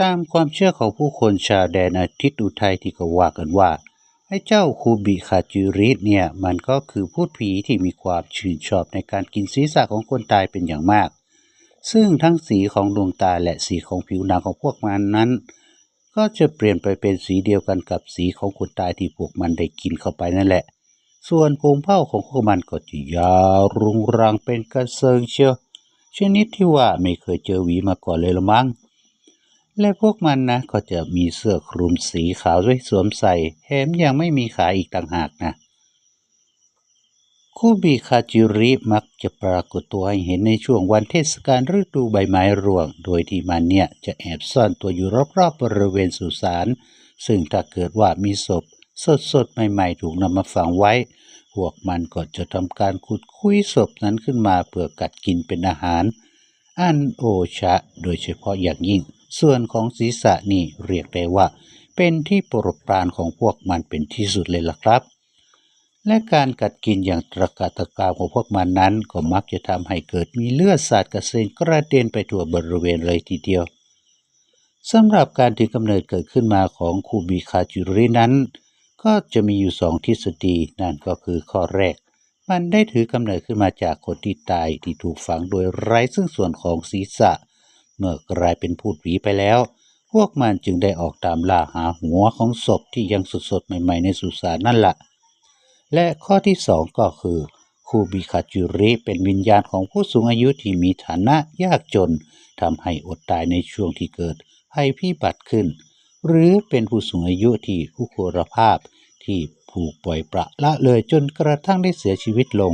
ตามความเชื่อของผู้คนชาวแดนอาทิตย์อุทัยที่ก็ว่ากันว่าไอ้เจ้าคูบิคาจิริตเนี่ย มันก็คือพูดผีที่มีความชื่นชอบในการกินศีรษะของคนตายเป็นอย่างมาก ซึ่งทั้งสีของดวงตาและสีของผิวหนังของพวกมันนั้น ก็จะเปลี่ยนไปเป็นสีเดียวกันกับสีของคนตายที่พวกมันได้กินเข้าไปนั่นแหละ ส่วนโพงเผ้าของพวกมันก็จะยาวรุงรังเป็นกระเซิงเชียวชนิดที่ว่าไม่เคยเจอหวีมาก่อนเลยละมั้ง และพวกมันนะก็จะมีเสื้อคลุมสีขาวไว้สวมใส่แถมยังไม่มีขาอีกต่างหากนะ คูบิคาจิริมักจะปรากฏตัวให้เห็นในช่วงวันเทศกาลฤดูใบไม้ร่วง โดยที่มันเนี่ยจะแอบซ่อนตัวอยู่รอบๆบริเวณสุสาน ซึ่งถ้าเกิดว่ามีศพสดๆ ใหม่ๆ ถูกนำมาฝังไว้ พวกมันก็จะทำการขุดคุยศพนั้นขึ้นมาเพื่อกัดกินเป็นอาหาร อันโอชะ โดยเฉพาะอย่างยิ่ง ส่วนของศีรษะนี่เรียกได้ว่า เป็นที่โปรดปรานของพวกมันเป็นที่สุดเลยล่ะครับ และการกัดกินอย่างตระกาตะกาของพวกมันนั้น ก็มักจะทำให้เกิดมีเลือดสาดกระเซ็นกระเด็นไปทั่วบริเวณเลยทีเดียวสำหรับการถือกำเนิดเกิดขึ้นมาของคูบิคาจิรินั้น ก็จะมีอยู่สองทฤษฎีนั่นก็คือข้อแรก มันได้ถือกำเนิดขึ้นมาจากคนที่ตายที่ถูกฝังโดยไร้ซึ่งส่วนของศีรษะ เมื่อกลายเป็นพูดผีไปแล้ว พวกมันจึงได้ออกตามล่าหาหัวของศพที่ยังสดๆ ใหม่ๆ ในสุสานนั่นแหละและข้อที่สองก็คือคูบิคาจุริเป็นวิญญาณของผู้สูงอายุที่มีฐานะยากจนทำให้อดตายในช่วงที่เกิดภัยพิบัติขึ้น หรือเป็นผู้สูงอายุที่ผู้โครภาพที่ผูกปล่อยประละเลยจนกระทั่งได้เสียชีวิตลง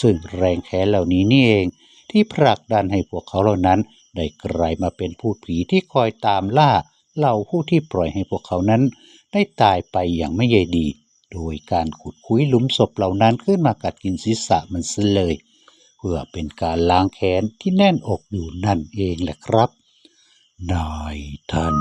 ซึ่งแรงแค้นเหล่านี้นี่เองที่ผลักดันให้พวกเขาเหล่านั้น ได้กลายมาเป็นผู้ผีที่คอยตามล่าเหล่าผู้ที่ปล่อยให้พวกเขานั้น ได้ตายไปอย่างไม่ใยดี โดยการขุดคุ้ยหลุมศพเหล่านั้นขึ้นมากัดกินศีรษะมันซะเลย เพื่อเป็นการล้างแค้นที่แน่นอกอยู่นั่นเองแหละครับ นายท่าน